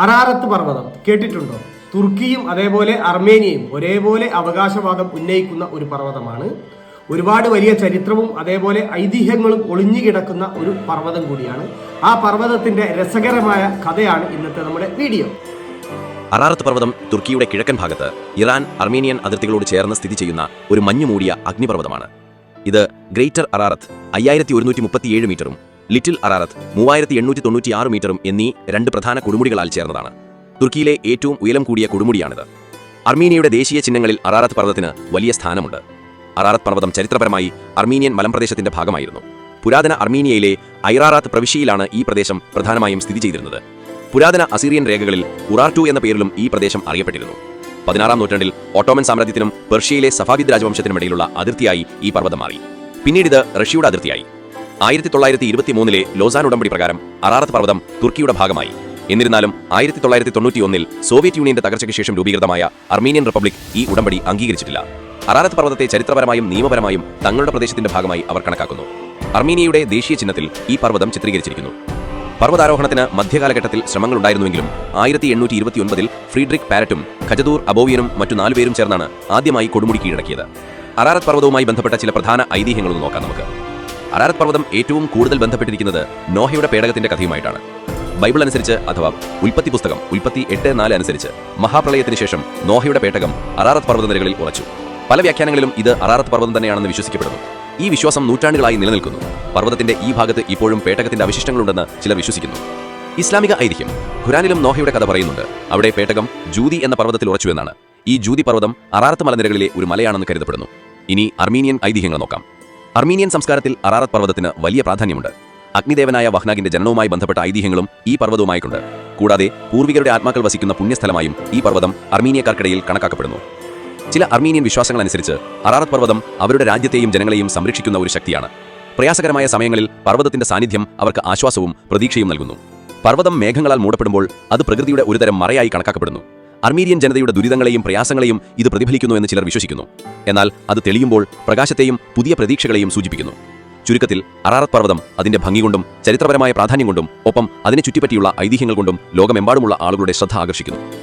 Ararat പർവതം കേട്ടിട്ടുണ്ടോ? തുർക്കിയും അതേപോലെ അർമേനിയയും ഒരേപോലെ അവകാശവാദം ഉന്നയിക്കുന്ന ഒരു പർവതമാണ്. ഒരുപാട് വലിയ ചരിത്രവും അതേപോലെ ഐതിഹ്യങ്ങളും ഒളിഞ്ഞു കിടക്കുന്ന ഒരു പർവതം കൂടിയാണ്. ആ പർവതത്തിന്റെ രസകരമായ കഥയാണ് ഇന്നത്തെ നമ്മുടെ വീഡിയോ. അറാറത്ത് പർവതം തുർക്കിയുടെ കിഴക്കൻ ഭാഗത്ത് ഇറാൻ അർമേനിയൻ അതിർത്തികളോട് ചേർന്ന് സ്ഥിതി ചെയ്യുന്ന ഒരു മഞ്ഞുമൂടിയ അഗ്നിപർവതമാണ്. ഇത് ഗ്രേറ്റർ അറാറത്ത് അയ്യായിരത്തി ഒരുന്നൂറ്റി മുപ്പത്തിയേഴ് മീറ്ററും ലിറ്റിൽ അറാറത്ത് മൂവായിരത്തി എണ്ണൂറ്റി തൊണ്ണൂറ്റിയാറ് മീറ്ററും എന്നീ രണ്ട് പ്രധാന കൊടുമുടികളാൽ ചേർന്നതാണ്. തുർക്കിയിലെ ഏറ്റവും ഉയരം കൂടിയ കൊടുമുടിയാണിത്. അർമീനിയയുടെ ദേശീയ ചിഹ്നങ്ങളിൽ അറാറത്ത് പർവതത്തിന് വലിയ സ്ഥാനമുണ്ട്. അറാറത്ത് പർവതം ചരിത്രപരമായി അർമീനിയൻ മലംപ്രദേശത്തിന്റെ ഭാഗമായിരുന്നു. പുരാതന അർമീനിയയിലെ ഐറാറാത്ത് പ്രവിശ്യയിലാണ് ഈ പ്രദേശം പ്രധാനമായും സ്ഥിതി ചെയ്തിരുന്നത്. പുരാതന അസീറിയൻ രേഖകളിൽ ഉറാർട്ടു എന്ന പേരിലും ഈ പ്രദേശം അറിയപ്പെട്ടിരുന്നു. പതിനാറാം നൂറ്റാണ്ടിൽ ഓട്ടോമൻ സാമ്രാജ്യത്തിനും പെർഷ്യയിലെ സഫാവിദ് രാജവംശത്തിനും ഇടയിലുള്ള അതിർത്തിയായി ഈ പർവതം മാറി. പിന്നീട് ഇത് റഷ്യയുടെ അതിർത്തിയായി. ആയിരത്തി തൊള്ളായിരത്തി ഇരുപത്തി മൂന്നിലെ ലോസാൻ ഉടമ്പടി പ്രകാരം അറാറത്ത് പർവതം തുർക്കിയുടെ ഭാഗമായി. എന്നിരുന്നാലും ആയിരത്തി തൊള്ളായിരത്തി തൊണ്ണൂറ്റിയൊന്നിൽ സോവിയറ്റ് യൂണിയന്റെ തകർച്ചയ്ക്ക് ശേഷം രൂപീകൃതമായ അർമീനിയൻ റിപ്പബ്ലിക് ഈ ഉടമ്പടി അംഗീകരിച്ചിട്ടില്ല. അറാറത്ത് പർവതത്തെ ചരിത്രപരമായും നിയമപരമായും തങ്ങളുടെ പ്രദേശത്തിന്റെ ഭാഗമായി അവർ കണക്കാക്കുന്നു. അർമീനിയയുടെ ദേശീയ ചിഹ്നത്തിൽ ഈ പർവതം ചിത്രീകരിച്ചിരിക്കുന്നു. പർവതാരോഹണത്തിന് മധ്യകാലഘട്ടത്തിൽ ശ്രമങ്ങളുണ്ടായിരുന്നുവെങ്കിലും ആയിരത്തി എണ്ണൂറ്റി ഇരുപത്തിയൊൻപതിൽ ഫ്രീഡ്രിക് പാരറ്റും ഖജദൂർ അബോവിയനും മറ്റു നാലുപേരും ചേർന്നാണ് ആദ്യമായി കൊടുമുടി കീഴടക്കിയത്. അറാറത്ത് പർവതവുമായി ബന്ധപ്പെട്ട ചില പ്രധാന ഐതിഹ്യങ്ങളൊന്ന് നോക്കാം നമുക്ക്. അറാറത്ത് പർവതം ഏറ്റവും കൂടുതൽ ബന്ധപ്പെട്ടിരിക്കുന്നത് നോഹയുടെ പേടകത്തിന്റെ കഥയുമായിട്ടാണ്. ബൈബിൾ അനുസരിച്ച് അഥവാ ഉൽപ്പത്തി പുസ്തകം ഉൽപ്പത്തി എട്ട് നാല് അനുസരിച്ച് മഹാപ്രളയത്തിന് ശേഷം നോഹയുടെ പേട്ടകം അറാറത്ത് പർവതനിരകളിൽ ഉറച്ചു. പല വ്യാഖ്യാനങ്ങളിലും ഇത് അറാറത്ത് പർവതം തന്നെയാണെന്ന് വിശ്വസിക്കപ്പെടുന്നു. ഈ വിശ്വാസം നൂറ്റാണ്ടുകളായി നിലനിൽക്കുന്നു. പർവതത്തിന്റെ ഈ ഭാഗത്ത് ഇപ്പോഴും പേട്ടകത്തിന്റെ അവശിഷ്ടങ്ങളുണ്ടെന്ന് ചിലർ വിശ്വസിക്കുന്നു. ഇസ്ലാമിക ഐതിഹ്യം. ഖുരാനിലും നോഹയുടെ കഥ പറയുന്നുണ്ട്. അവിടെ പേടകം ജൂതി എന്ന പർവതത്തിൽ ഉറച്ചു എന്നാണ്. ഈ ജൂതി പർവതം അറാറത്ത് മലനിരകളിലെ ഒരു മലയാണെന്ന് കരുതപ്പെടുന്നു. ഇനി അർമീനിയൻ ഐതിഹ്യങ്ങൾ നോക്കാം. അർമീനിയൻ സംസ്കാരത്തിൽ അറാറത്ത് പർവതത്തിന് വലിയ പ്രാധാന്യമുണ്ട്. അഗ്നിദേവനായ വഹ്നാഗിന്റെ ജനനവുമായി ബന്ധപ്പെട്ട ഐതിഹ്യങ്ങളും ഈ പർവതവുമായിട്ടുണ്ട്. കൂടാതെ പൂർവികരുടെ ആത്മാക്കൾ വസിക്കുന്ന പുണ്യസ്ഥലമായും ഈ പർവതം അർമീനിയക്കാർക്കിടയിൽ കണക്കാക്കപ്പെടുന്നു. ചില അർമീനിയൻ വിശ്വാസങ്ങൾ അനുസരിച്ച് അറാറത്ത് പർവതം അവരുടെ രാജ്യത്തെയും ജനങ്ങളെയും സംരക്ഷിക്കുന്ന ഒരു ശക്തിയാണ്. പ്രയാസകരമായ സമയങ്ങളിൽ പർവതത്തിന്റെ സാന്നിധ്യം അവർക്ക് ആശ്വാസവും പ്രതീക്ഷയും നൽകുന്നു. പർവതം മേഘങ്ങളാൽ മൂടപ്പെടുമ്പോൾ അത് പ്രകൃതിയുടെ ഒരുതരം മറയായി കണക്കാക്കപ്പെടുന്നു. അർമീനിയൻ ജനതയുടെ ദുരിതങ്ങളെയും പ്രയാസങ്ങളെയും ഇത് പ്രതിഫലിക്കുന്നു എന്ന് ചിലർ വിശ്വസിക്കുന്നു. എന്നാൽ അത് തെളിയുമ്പോൾ പ്രകാശത്തെയും പുതിയ പ്രതീക്ഷകളെയും സൂചിപ്പിക്കുന്നു. ചുരുക്കത്തിൽ അറാറത്ത് പർവതം അതിന്റെ ഭംഗി കൊണ്ടും ചരിത്രപരമായ പ്രാധാന്യം കൊണ്ടും ഒപ്പം അതിനെ ചുറ്റിപ്പറ്റിയുള്ള ഐതിഹ്യങ്ങൾ കൊണ്ടും ലോകമെമ്പാടുമുള്ള ആളുകളുടെ ശ്രദ്ധ ആകർഷിക്കുന്നു.